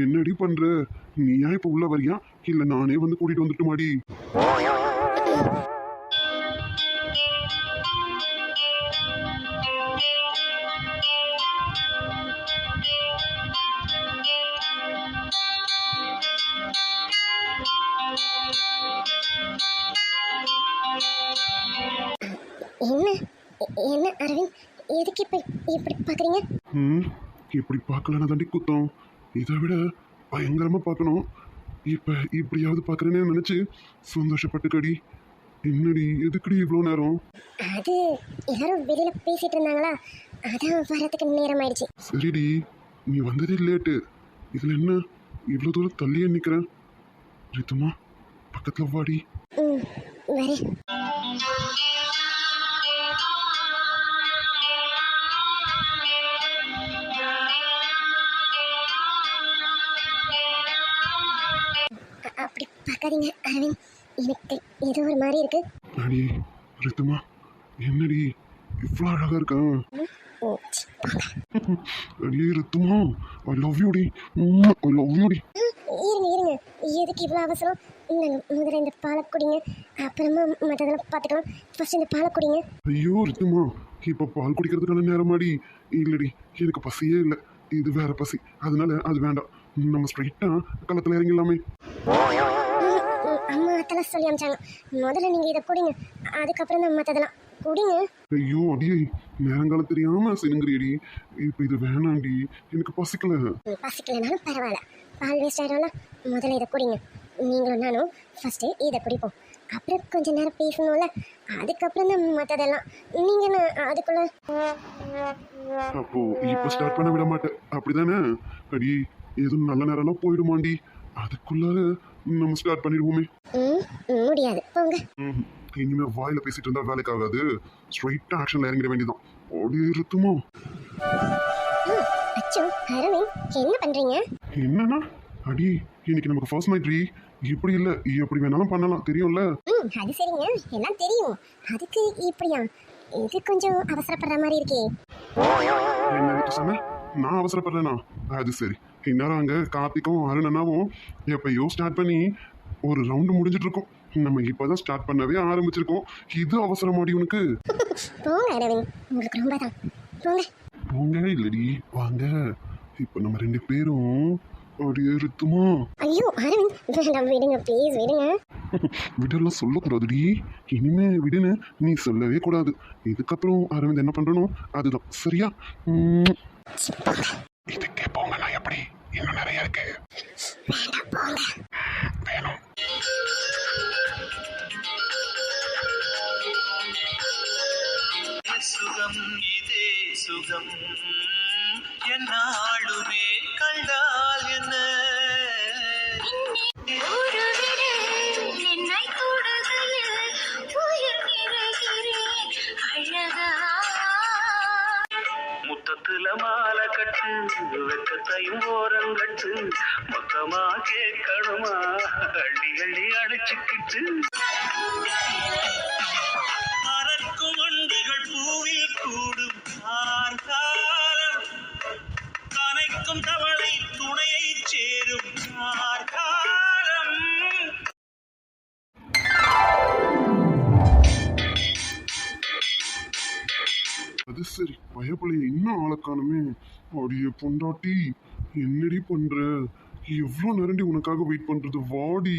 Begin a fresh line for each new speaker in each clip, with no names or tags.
என்னடி பண்ற? நீயா இப்ப உள்ள வரியா? இல்ல நானே வந்து கூட்டிட்டு வந்துட்டுமாடி
என்ன? என்ன அரவிந்த்? எதுக்கு இப்ப இப்படி பாக்குறீங்க?
ம் இப்படி பார்க்கலன்னா தாண்டி குத்தம். இதை விட பயங்கரமா பார்க்கணும். இப்ப இப்படியாவது பார்க்கறேன்னு நினைச்சு சந்தோஷப்பட்டுக்கடி. என்னடி எதுக்குடி இவ்வளோ நேரம்?
அது எல்லாரும் வெளியில பேசிட்டு இருந்தாங்களா? அதான் வரதுக்கு நேரம் ஆயிடுச்சு
சரிடி நீ வந்ததே லேட்டு. இதுல என்ன இவ்வளோ தூரம் தள்ளியே நிக்கிறேன் ரித்துமா பக்கத்துல வாடி.
ம் வரேன். பார்க்காதீங்க அரவிந்த் எனக்கு ஏதோ ஒரு மாதிரி இருக்கு.
அடி ரித்துமா என்னடி? இவ்வளோ அழகா இருக்கா?
ஓ, சி, போங்க.
அடி ரித்துமா ஐ லவ் யூ டி. ஐ லவ் யூ டி.
இருங்க இருங்க. எதுக்கு இவ்வளோ அவசரம்? இந்தாங்க முதல்ல இந்த பாலை குடிங்க. அப்புறமா மற்றதெல்லாம் பார்த்துக்கலாம். ஃபர்ஸ்ட் இந்த பாலை குடிங்க.
ஐயோ ரித்துமா இப்போ பால் குடிக்கிறதுக்கான நேரமாடி. இல்லடி எனக்கு பசியே இல்லை. இது வேற பசி. அதனால அது வேண்டாம். நம்ம ஸ்ட்ரைட்டா களத்துல இறங்கிடலாமே.
அதெல்லாம் சொல்லி அமிச்சாங்க. முதல்ல நீங்கள் இதை குடிங்க அதுக்கப்புறம் தான் மற்றதெல்லாம் குடிங்க.
ஐயோ அடியே நேரங்காலம் தெரியாம சினுங்கிறியடி இப்போ இது வேணாண்டி. எனக்கு பசிக்கல.
பசிக்கலைனாலும் பரவாயில்ல. பால் வேஸ்ட் ஆகிடும்ல முதல்ல இதை குடிங்க. நீங்களும் நானும் ஃபஸ்ட்டு இதை குடிப்போம். அப்புறம் கொஞ்ச நேரம் பேசணும்ல. அதுக்கப்புறம் தான் மற்றதெல்லாம் நீங்கள் என்ன அதுக்குள்ள?
அப்போ இப்போ ஸ்டார்ட் பண்ண விட மாட்டேன். அப்படிதானே? அடி எதுவும் நல்ல நேரம்லாம் போயிடுமாண்டி. அதுக்குள்ளார நம்ம ஸ்டார்ட் பண்ணிடுவோமே.
ம் முடியாது. போங்க.
இனிமே வாயில பேசிட்டு இருந்தா வேலைக்கு ஆகாது ஸ்ட்ரைட்டா ஆக்ஷன்ல இறங்கிட வேண்டியதான் ஓடி இருத்துமோ.
அச்சோ அரவிந்த் என்ன பண்ணுறீங்க
என்னன்னா? அடி இன்னைக்கு நமக்கு ஃபர்ஸ்ட் நைட் ரீ இப்படி இல்ல எப்படி வேணாலும் பண்ணலாம். தெரியும்ல?
ம் அது சரிங்க. எல்லாம் தெரியும். அதுக்கு இப்படியா? இது கொஞ்சம் அவசரப்படுற மாதிரி இருக்கே.
என்ன சொன்ன? நான் அவசரப்படுறேனா? அது சரி. இந்நேரம் அங்க கார்த்திக்கும் அருணனாவும் எப்பயோ ஸ்டார்ட் பண்ணி ஒரு ரவுண்டு முடிஞ்சிட்டு இருக்கோம் நம்ம இப்பதான் ஸ்டார்ட் பண்ணவே ஆரம்பிச்சிருக்கோம். இது அவசரமாடி உனக்கு?
போங்க
இல்லடி வாங்க. இப்போ நம்ம ரெண்டு பேரும் அப்படியே இருத்துமா
ஐயோ விடுங்க ப்ளீஸ் விடுங்க.
விடலாம் சொல்லக்கூடாதுடி. இனிமே விடுன்னு நீ சொல்லவே கூடாது. இதுக்கப்புறம் அரவிந்த் என்ன பண்றனோ அதுதான். சரியா உம்.
சி, போங்க
இதுக்கே போங்க நான் எப்படி இன்னும் நிறைய இருக்கு
வேண்டாம் போங்க
வேணும்
சுகம் இதே சுகம். என்ன
ஆளக்கானுமே அடிய பொண்டாட்டி என்னடி பண்ற? எவ்வளோ நேரண்டி உனக்காக வெயிட் பண்றது வாடி.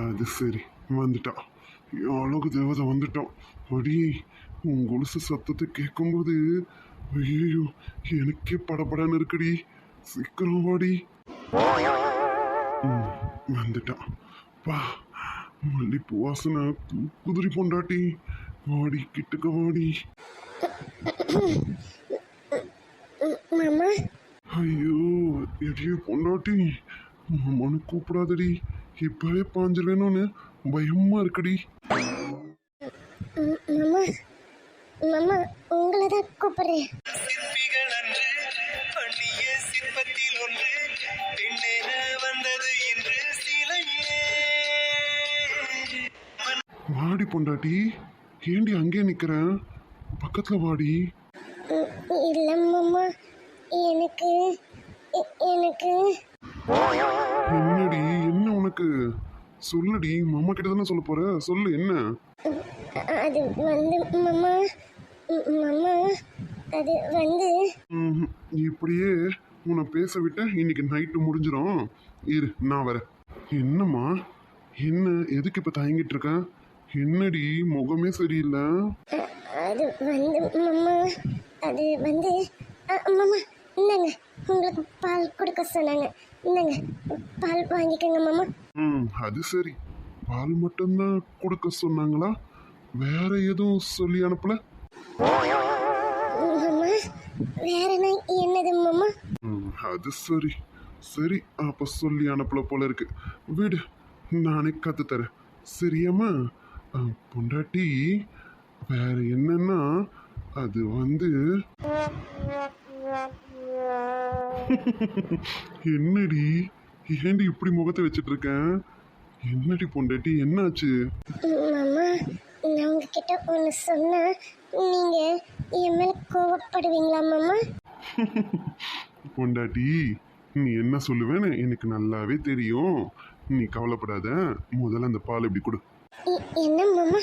அது சரி வந்துட்டா. அழகு தேவதை வந்துட்டான் அடி உன் கொலுசு சத்தத்தை கேட்கும்போது ஐயோ எனக்கே படபடன்னு இருக்குடி. சீக்கிரம் வாடி. வந்துட்டான் வா மல்லிப்பூ வாசனை குதிரை பொண்டாட்டி. வாடி கிட்டக்க வாடி.
மாமா?
ஐயோ எடிய பொண்டாட்டி. மனு கூப்பிடாதடி. இப்பவே பாஞ்சிருவேணும்னு பயமா இருக்குடி.
ம், மாமா மாமா உங்களை தான் கூப்பிடுறேன்.
சிற்பிகள் அன்று பண்ணிய சிற்பத்தில் ஒன்று பெண்ணென வந்தது என்று
வாடி பொண்டாட்டி. ஏண்டி அங்கே நிக்கிற பக்கத்துல வாடி.
இல்லை மாமா எனக்கு எனக்கு.
என்னடி என்ன உனக்கு? சொல்லுடி மாமா கிட்ட தானே சொல்ல போற? சொல்லு என்ன?
அது வந்து மாமா மாமா அது வந்து.
இப்படியே உன்னை பேச விட்ட இன்னைக்கு நைட்டு முடிஞ்சிடும் இரு நான் வரேன். என்னம்மா? என்ன எதுக்கு இப்ப தயங்கிட்டு இருக்க? என்னடி முகமே சரியில்லை?
அது வந்து மாமா அது வந்து அ, மாமா இந்தாங்க உங்களுக்கு பால் கொடுக்க சொன்னாங்க. இந்தாங்க பால் வாங்கிக்கோங்க மாமா.
ம் அது சரி. பால் மட்டும்தான் கொடுக்க சொன்னாங்களா? வேற எதுவும் சொல்லி அனுப்பல?
மாமா வேற நான் என்னது மாமா?
ம், அது சரி. சரி அப்ப சொல்லி அனுப்பல போல இருக்கு. விடு நானே கத்து தரேன் சரியாம்மா? பொண்டாட்டி வேற என்னன்னா அது வந்து என்னடி? ஏண்டி இப்படி முகத்தை வச்சிட்டு இருக்கேன் என்னடி பொண்டாட்டி என்னாச்சு?
மாமா நான் உங்ககிட்ட ஒன்று சொன்னா நீங்க என் மேல கோவப்படுவீங்களா மாமா?
பொண்டாட்டி நீ என்ன சொல்லுவேன்னு எனக்கு நல்லாவே தெரியும். நீ கவலைப்படாத. முதல்ல அந்த பால் இப்படி கொடு.
என்ன மாமா?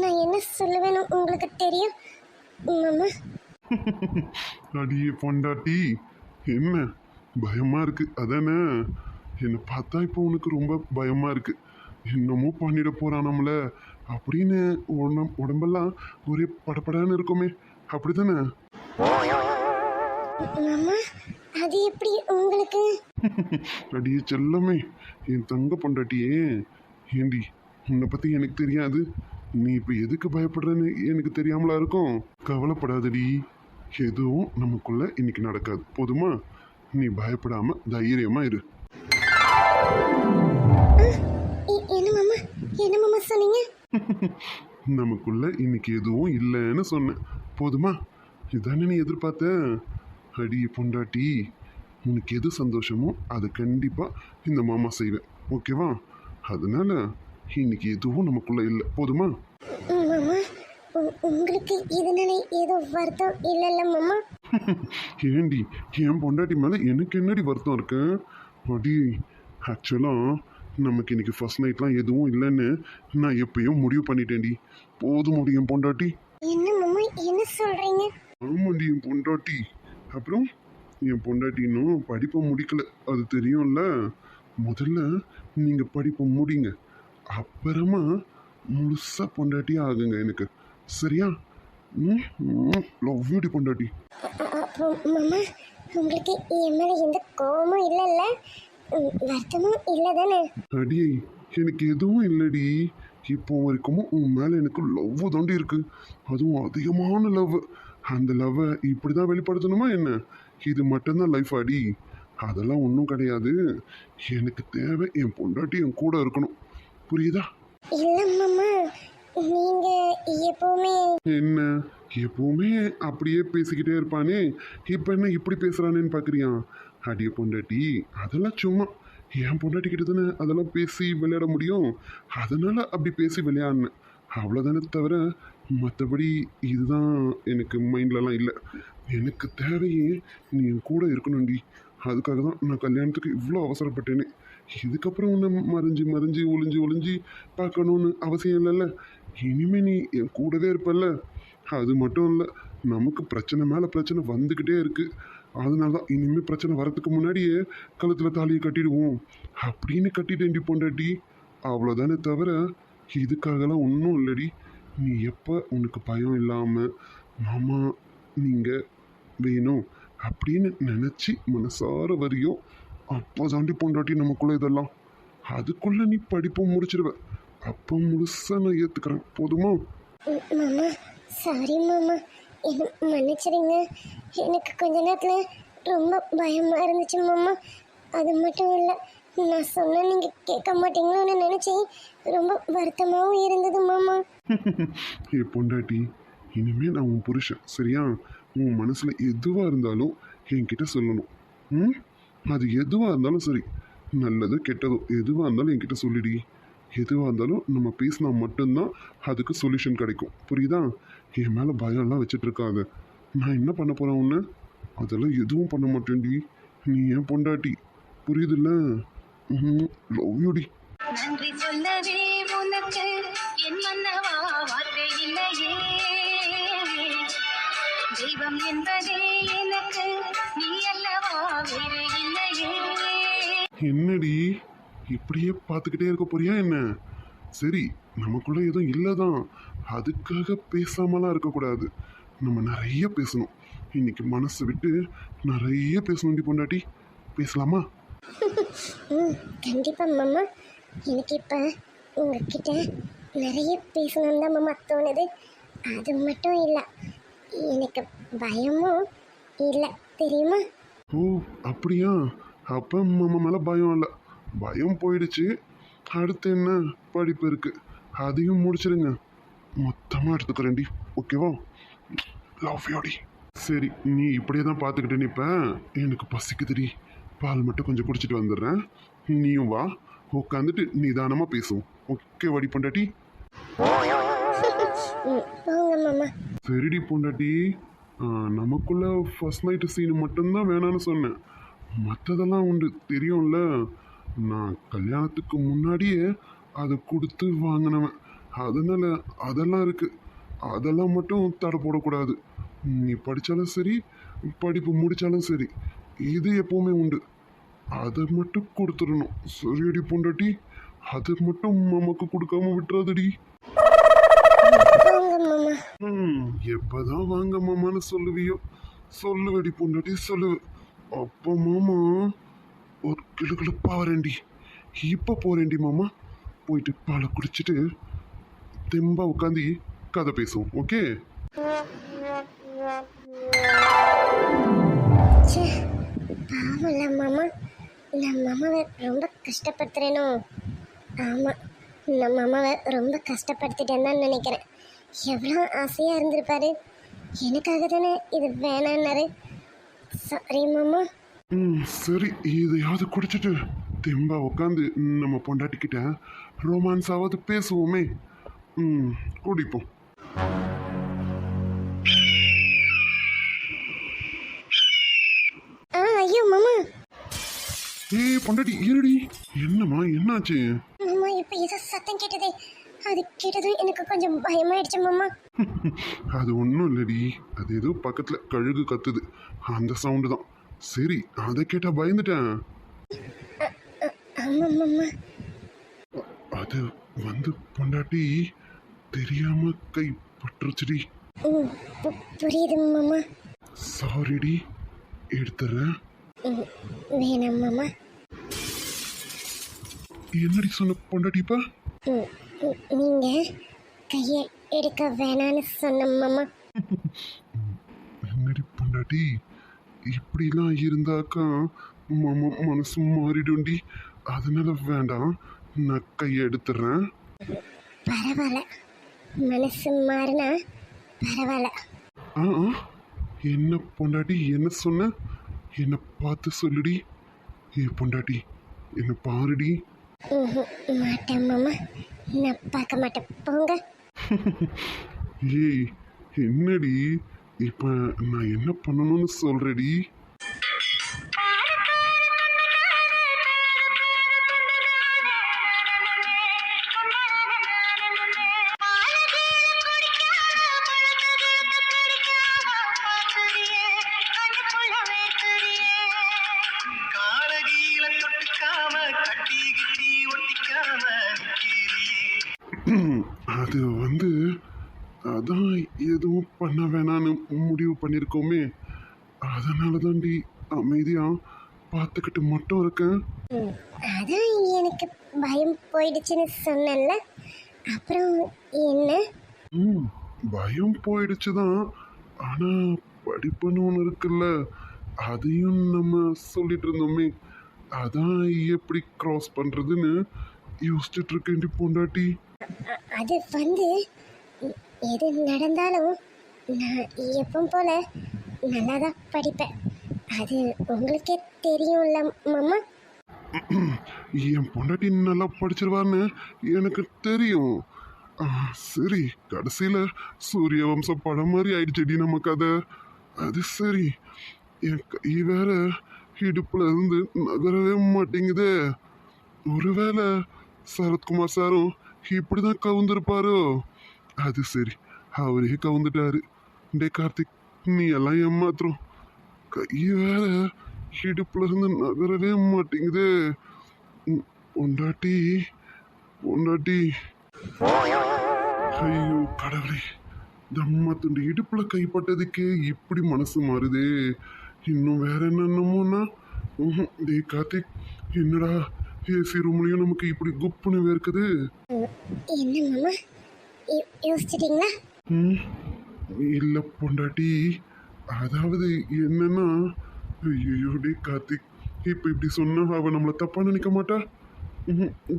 நான் என்ன சொல்லுவேன்னு உங்களுக்கு தெரியும் மாமா.
அடியே பொண்டாட்டி என்ன? பயமா இருக்கு அதானே? என்னை பார்த்தா இப்போ உனக்கு ரொம்ப பயமா இருக்கு. என்னமோ பண்ணிட போறான் நம்மள அப்படின்னு உடம் உடம்பெல்லாம் ஒரே படபடன்னு இருக்குமே. அப்படிதானே?
மாமா அது எப்படி உங்களுக்கு?
அடியே செல்லமே என் தங்க பொண்டாட்டியே. ஏண்டி உன்னை பத்தி எனக்கு தெரியாது. நீ இப்போ எதுக்கு பயப்படுறன்னு எனக்கு தெரியாமலா இருக்கும்? கவலைப்படாதடி. எதுவும் நமக்குள்ள இன்னைக்கு நடக்காது. போதுமா? நீ பயப்படாம தைரியமா இரு. நமக்குள்ள இன்னைக்கு எதுவும் இல்லைன்னு சொன்னேன். போதுமா? இதானே நீ எதிர்பார்த்த? அடி பொண்டாட்டி. உனக்கு எது சந்தோஷமோ அதை கண்டிப்பா இந்த மாமா செய்வேன். ஓகேவா? அதனால இன்னைக்கு எதுவும் நமக்குள்ள இல்லை. போதுமா?
மாமா. உங்களுக்கு இதனால ஏதோ வருத்தம் இல்லைல்ல மாமா?
ஏண்டி என் பொண்டாட்டி மேலே எனக்கு என்னடி வருத்தம் இருக்கு? அடி ஆக்சுவலாக நமக்கு இன்னைக்கு ஃபர்ஸ்ட் நைட்லாம் எதுவும் இல்லைன்னு நான் எப்பயும் முடிவு பண்ணிட்டேன்டி. போதும் முடி என் பொண்டாட்டி?
என்ன மாமா? என்ன சொல்றீங்க?
ஆமாண்டி என் பொண்டாட்டி. அப்புறம் என் பொண்டாட்டி இன்னும் படிப்பை முடிக்கல. அது தெரியும்ல? முதல்ல நீங்கள் படிப்பை முடிங்க. அப்புறமா முழுசா பொண்டாட்டி ஆகுங்க எனக்கு. சரியா? லவ் யூடி பொண்டாட்டி.
மாமா உங்களுக்கு என் மேல எந்த கோவமும் இல்லைல்ல? வருத்தமும் இல்லை தானே
அடியே எனக்கு எதுவும் இல்லடி. இப்போ வரைக்கும் உன் மேலே எனக்கு லவ் தாண்டி இருக்கு. அதுவும் அதிகமான லவ் அந்த லவ்வை இப்படி தான் வெளிப்படுத்தணுமா என்ன? இது மட்டும்தான் லைஃப் அடி. அதெல்லாம் ஒன்றும் கிடையாது. எனக்கு தேவை என் பொண்டாட்டி என் கூட இருக்கணும். புரியுதா?
இல்லை மாமா நீங்க எப்பவுமே
என்ன? எப்பவுமே அப்படியே பேசிக்கிட்டே இருப்பானே. இப்போ என்ன இப்படி பேசுறானேன்னு பார்க்குறியா அடிய பொண்டாட்டி அதெல்லாம் சும்மா. என் பொண்டாட்டி கிட்ட தானே அதெல்லாம் பேசி விளையாட முடியும். அதனால அப்படி பேசி விளையாடினேன் அவ்வளோதானே தவிர மற்றபடி இதுதான் எனக்கு மைண்ட்லலாம் இல்லை. எனக்கு தேவையே நீ என் கூட இருக்கணும்டி. அதுக்காக தான் நான் கல்யாணத்துக்கு இவ்வளோ அவசரப்பட்டேனே. இதுக்கப்புறம் உன்னை மறைஞ்சு மறைஞ்சு ஒளிஞ்சு ஒளிஞ்சு பார்க்கணுன்னு அவசியம் இல்லைல்ல? இனிமே நீ என் கூடவே இருப்பல்ல. அது மட்டும் இல்லை நமக்கு பிரச்சனை மேலே பிரச்சனை வந்துக்கிட்டே இருக்குது அதனால தான் இனிமேல் பிரச்சனை வரத்துக்கு முன்னாடியே கழுத்தில் தாலியை கட்டிடுவோம். அப்படின்னு கட்டிட்டேன்டி பொண்டாட்டி. அவ்வளோதானே தவிர இதுக்காகலாம் ஒன்றும் இல்லடி. நீ எப்போ உனக்கு பயம் இல்லாமல் மாமா நீங்கள் வேணும் அப்படின்னு நினச்சி மனசார வரியோ அப்போ தாண்டி பொண்டாட்டி நமக்குள்ள இதெல்லாம். அதுக்குள்ள நீ படிப்பை முடிச்சிடுவ அப்போ முழுசா நான் ஏற்றுக்கிறேன் போதுமா?
மாமா. சாரி மாமா. என்ன மன்னிச்சிடுங்க. எனக்கு கொஞ்ச நேரத்தில் ரொம்ப பயமா இருந்துச்சு மாமா. அது மட்டும் இல்லை நான் சொன்ன நீங்க கேட்க மாட்டீங்களோன்னு நினைச்சு ரொம்ப வருத்தமாகவும் இருந்தது மாமா.
ஏ பொண்டாட்டி. இனிமே நான் உன் புருஷன் சரியா? உன் மனசுல எதுவா இருந்தாலும் என்கிட்ட சொல்லணும். ம்? அது எதுவாக இருந்தாலும் சரி. நல்லதோ கெட்டதோ எதுவாக இருந்தாலும் என்கிட்ட சொல்லிடி. எதுவாக இருந்தாலும் நம்ம பேசினா மட்டும்தான் அதுக்கு சொல்யூஷன் கிடைக்கும். புரியுதா? என் மேலே பயம்லாம் வச்சுட்டு நான் என்ன பண்ண போகிறேன் ஒன்று அதெல்லாம் எதுவும் பண்ண மாட்டேன்டி. நீ ஏன் பொண்டாட்டி. புரியுதுல்ல? லவ் யூடி
நன்றி சொல்லவே உனக்கு. என் மன்னவா வார்த்தை இல்லையே. தெய்வம் என்பதே
என்னடி? இப்படியே பார்த்துக்கிட்டே இருக்க போறியா என்ன? சரி நமக்குள்ள எதுவும் இல்லைதான் அதுக்காக பேசாமலாம் இருக்கக்கூடாது. நம்ம நிறைய பேசணும். இன்னைக்கு மனசை விட்டு நிறைய பேசணும்டி பொண்டாட்டி. பேசலாமா?
ம் கண்டிப்பாக மாமா. எனக்கு இப்போ உங்ககிட்ட நிறைய பேசணும்னு தான் மாமா தோணுது. அது மட்டும் இல்லை. எனக்கு பயமும் இல்லை. தெரியுமா?
ஓ அப்படியா? அப்போ நம்ம மேலே பயம் இல்லை. பயம் போயிடுச்சு. அடுத்து என்ன படிப்பு இருக்கு? அதையும் முடிச்சிடுங்க மொத்தமாக எடுத்துக்கிறேன்டி. ஓகேவா? லவ் யூடி சரி நீ இப்படியே தான் பார்த்துக்கிட்டு நிற்ப எனக்கு பசிக்குதுடி. பால் மட்டும் கொஞ்சம் குடிச்சிட்டு வந்துடுறேன். நீயும் வா. உட்காந்துட்டு நிதானமாக பேசுவோம். ஓகே வடி பொண்டாட்டி. சரிடி பொண்டாட்டி. நமக்குள்ள ஃபர்ஸ்ட் நைட்டு சீன் மட்டும்தான் வேணான்னு சொன்னேன். மற்றதெல்லாம் உண்டு. தெரியும்ல? நான் கல்யாணத்துக்கு முன்னாடியே அதை கொடுத்து வாங்கினவன். அதனால அதெல்லாம் இருக்கு. அதெல்லாம் மட்டும் தடை போடக்கூடாது. நீ படித்தாலும் சரி படிப்பு முடித்தாலும் சரி. இது எப்பவுமே உண்டு. அதை மட்டும் கொடுத்துடணும். சரியாடி பொண்டாட்டி அதை மட்டும் நமக்கு கொடுக்காம விட்டுறாதடி. எப்பதான் வாங்க மாமான்னு சொல்லுவியோ? சொல்லுவடி பொண்டாட்டி சொல்லுவ. அப்போ மாமா. ஒரு கிளுகிளுப்பா வரேன்டி. இப்போ போறேன்டி மாமா. போயிட்டு பாலை குடிச்சிட்டு தெம்பா உட்காந்து கதை பேசுவோம் ஓகே?
ச்சே பாவம்ல மாமா. நான் மாமாவை ரொம்ப கஷ்டப்படுத்துறேனோ. ஆமாம் நம்ம அம்மாவை ரொம்ப கஷ்டப்படுத்திட்டேன்னு தான் நினைக்கிறேன். எவ்வளோ ஆசையாக இருந்திருப்பாரு. எனக்காக தானே இது வேணான்னாரு. சாரி மாமா
ம் சரி. இதையாவது குடிச்சிட்டு தெம்பா உட்காந்து நம்ம பொண்டாட்டிக்கிட்ட ரொமான்ஸாவது பேசுவோமே. ம் குடிப்போம்.
ஆ ஐயோ மாமா.
ஏய் பொண்டாட்டி இருடி. என்னம்மா என்னாச்சு?
மாமா இப்போ ஏதோ சத்தம் கேட்டதே. அது கேட்டதும் எனக்கு கொஞ்சம் பயமாயிடுச்சு மாமா.
அது ஒன்றும் இல்லடி. அது ஏதோ பக்கத்தில் கழுகு கத்துது. அந்த சவுண்டு தான். சரி அதை கேட்டால் பயந்துட்டேன். அது வந்து பொண்டாட்டி தெரியாம கை பற்றுச்சுடி
புரியுது மாமா
சாரிடி எடுத்துறேன்.
வேணாம் மாமா
என்னடி சொன்ன பொண்டாட்டிப்பா
நீங்க கையை எடுக்க வேணான்னு சொன்ன மாமா
என்னடி பொண்டாட்டி? இப்படிலாம் இருந்தாக்கா மனசு மாறிடும்டி. அதனால வேண்டாம். நான் கையை எடுத்துறேன்
பரவாயில்ல. மனசு மாறினா பரவாயில்ல.
ஆ. என்ன பொண்டாட்டி என்ன சொன்ன? என்னை பார்த்து சொல்லுடி. ஏ பொண்டாட்டி என்னை பாருடி.
மாட்டேன் மாமா. நான் பார்க்க மாட்டேன். போங்க.
ஏய் என்னடி? இப்போ நான் என்ன பண்ணணும்னு சொல்றடி? அது வந்து அதான் எதுவும் பண்ண வேணான்னு முடிவு பண்ணியிருக்கோமே அதனால தாண்டி அமைதியாக பார்த்துக்கிட்டு மட்டும் இருக்கேன்.
அதான் எனக்கு பயம் போயிடுச்சுன்னு சொன்னேன்ல. அப்புறம் என்ன?
ம் பயம் போயிடுச்சு தான் ஆனால் படிப்புன்னு ஒன்று இருக்குல்ல அதையும் நம்ம சொல்லிட்டு இருந்தோமே. அதான் எப்படி க்ராஸ் பண்ணுறதுன்னு யோசிச்சுட்டு இருக்கேன்டி பொண்டாட்டி.
அது வந்து எது நடந்தாலும் நான் எப்பவும் போல நல்லா தான் படிப்பேன். அது உங்களுக்கே தெரியும்ல மாமா?
என் பொண்டாட்டி நல்லா படிச்சிருவான்னு எனக்கு தெரியும். ஆ, சரி கடைசியில் சூரிய வம்சம் படம் மாதிரி ஆயிடுச்சடி நம்ம கதை. அது சரி என் கை வேற இடுப்புல இருந்து நகரவே மாட்டேங்குதே. ஒருவேளை சரத்குமார் சாரும் இப்படிதான் கவுந்திருப்பாரோ? அது சரி. அவரே கவுந்துட்டாரு. டே கார்த்திக் நீ எல்லாம் ஏமாத்துறோம். கை வேற இடுப்புல இருந்து நகரவே மாட்டேங்குது. பொண்டாட்டி பொண்டாட்டி. ஐயோ கடவுளே. தம்மா துண்டு இடுப்புல கைப்பட்டதுக்கே இப்படி மனசு மாறுதே. இன்னும் வேற என்னென்னமோனா? டே கார்த்திக் என்னடா? ஏசி ரூம்லயும் நமக்கு இப்படி குப்புன்னு வேர்க்குது.
என்ன மாமா? யோசிச்சிட்டீங்களா?
ம் இல்ல பொண்டாட்டி. அதாவது என்னன்னா ஐயோ டே கார்த்திக் இப்ப இப்படி சொன்னா அவ நம்மள தப்பா நினைக்க மாட்டா.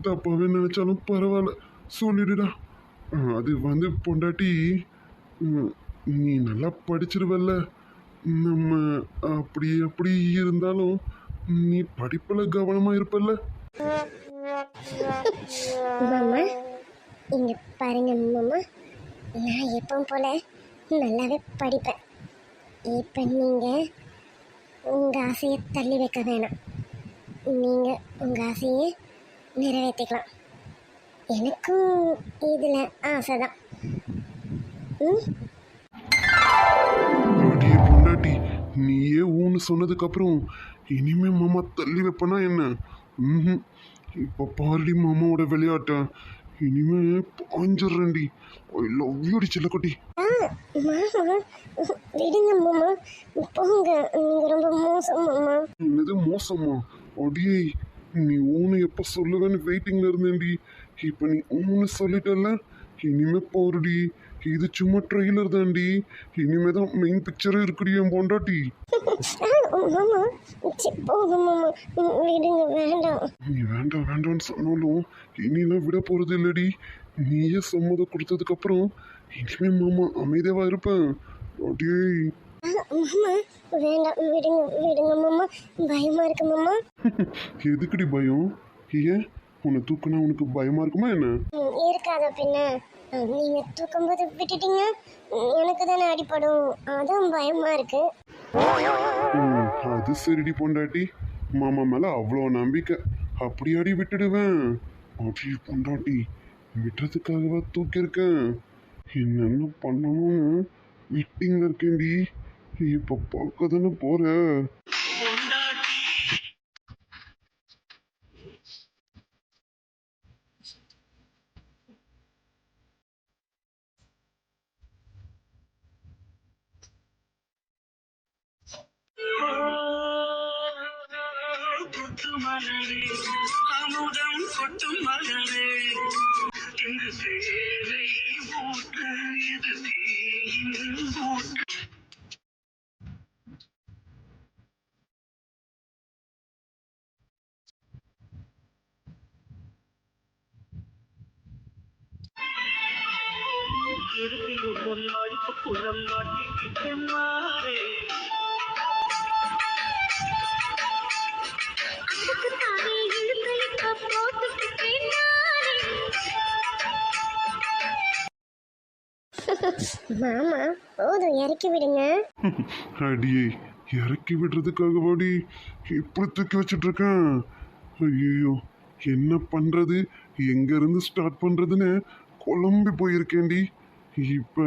தப்பாவே நினைச்சாலும் பரவாயில்ல. சொல்லிடுடா. அது வந்து பொண்டாட்டி நீ நல்லா படிச்சிருவல்ல. நம்ம அப்படி அப்படி இருந்தாலும் நீ படிப்புல கவனமா இருப்பல்ல.
இங்கே பாருங்க மாமா. நான் எப்பவும் போல் நல்லாவே படிப்பேன். இப்போ நீங்கள் உங்கள் ஆசையை தள்ளி வைக்க வேணாம். நீங்கள் உங்கள் ஆசையை நிறைவேற்றிக்கலாம். எனக்கும் இதில் ஆசை தான் ம்
பொண்டாட்டி நீயே ஊன்னு சொன்னதுக்கப்புறம் இனிமே மாமா தள்ளி வைப்பனா என்ன? ம்ஹும். இப்போ பாருடி மாமாவோட விளையாட்ட. இனிமே பாஞ்சிடுறேன்டி. ஐ லவ் யூடி செல்லக்குட்டி.
விடுங்க மாமா. போங்க. நீங்க ரொம்ப
என்னது மோசமா? அடியே நீ ஊன்னு எப்ப சொல்லுவேன்னு வெயிட்டிங்ல இருந்தேன்டி. இப்ப நீ ஊன்னு சொல்லிட்டல்ல? இனிமே போருடி. இது சும்மா ட்ரெய்லர் தான்டி. இனிமே தான் மெயின் பிக்சரே இருக்குடி என் பொண்டாட்டி. நீ வேண்டாம் வேண்டாம்னு சொன்னாலும் இனிலாம் விட போறது இல்லடி. நீயே சம்மதம் கொடுத்ததுக்கு அப்புறம் இனிமே மாமா அமைதியாவா இருப்பேன். அப்படியே
வேண்டாம் விடுங்க விடுங்க மாமா. பயமா இருக்கு மாமா.
எதுக்குடி பயம்? ஏன்? உன்னை தூக்குனா உனக்கு பயமா இருக்குமா என்ன?
இருக்காத பின்ன. நீங்கள் தூக்கும்போது விட்டுட்டீங்க. எனக்கு தானே அடிப்படும் அதான் பயமா இருக்கு.
அது சரிடி பொண்டாட்டி. மாமா மேலே அவ்வளோ நம்பிக்கை. அப்படி அடி விட்டுடுவேன். அப்படி பொண்டாட்டி விட்டுறதுக்காகவா தூக்கியிருக்கேன்? என்னென்ன பண்ணணும்னு வெட்டிங்ல இருக்கேன்டி. இப்போ பார்க்க தானே போகிறேன்
கொட்டும் மலரே. அமுதம் கொட்டும் மலரே. இந்த தேவை ஊற்று இது தீயின் ஊற்று.
மாமா போதும் இறக்கி விடுங்க.
அடியே இறக்கி விடுறதுக்காகவாடி இப்படி தூக்கி வச்சுட்டு இருக்கேன் ஐயோ என்ன பண்றது? எங்க இருந்து ஸ்டார்ட் பண்றதுன்னு குழம்பி போயிருக்கேன்டி. இப்ப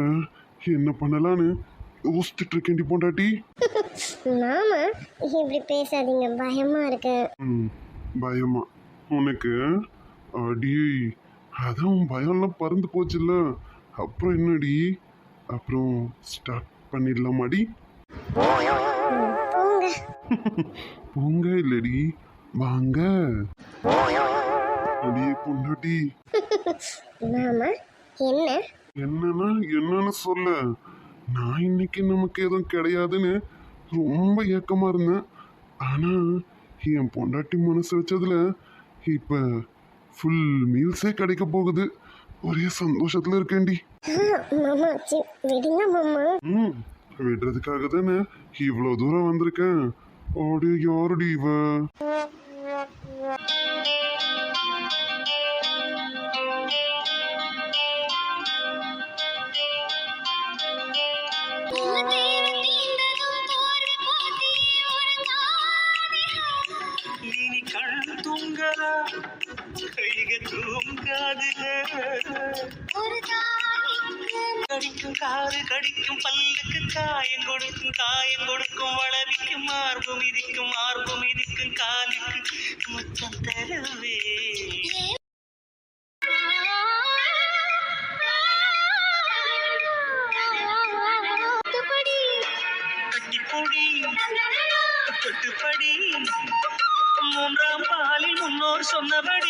என்ன பண்ணலான்னு யோசிச்சுட்டு இருக்கேன்டி பொண்டாட்டி.
மாமா இப்படி பேசாதீங்க பயமா இருக்கு.
பயமா. உனக்கு அடியே அதான் பயம்லாம் பறந்து போச்சுல்ல. அப்புறம் என்னடி? அப்புறம் ஸ்டார்ட் பண்ணிடலாமாடி?
போங்க.
இல்லடி வாங்க. அடியே பொண்டாட்டி.
என்ன?
என்னன்னா என்னன்னு சொல்ல. நான் இன்னைக்கு நமக்கு எதுவும் கிடையாதுன்னு ரொம்ப ஏக்கமா இருந்தேன். ஆனா என் பொண்டாட்டி மனசு வச்சதுல இப்ப ஃபுல் மீல்ஸே கிடைக்க போகுது. ஒரே சந்தோஷத்துல இருக்கேன்டி.
மாமா விடுங்க
விடுறதுக்காக தானே இவ்வளவு தூரம் வந்திருக்கேன். ஓடி யாருடி இவ?
கைகள்
கடிக்கும் காது கடிக்கும் பல்லுக்கு காயம் கொடுக்கும் காயம் கொடுக்கும் வளவிக்கும் மார்பு மிதிக்கும் மார்பு மிதிக்கும் காலுக்கு முத்தம் தரவே. கட்டிப்பொடி. தொட்டுப்படி மூன்றாம் பாலில் முன்னோர் சொன்னபடி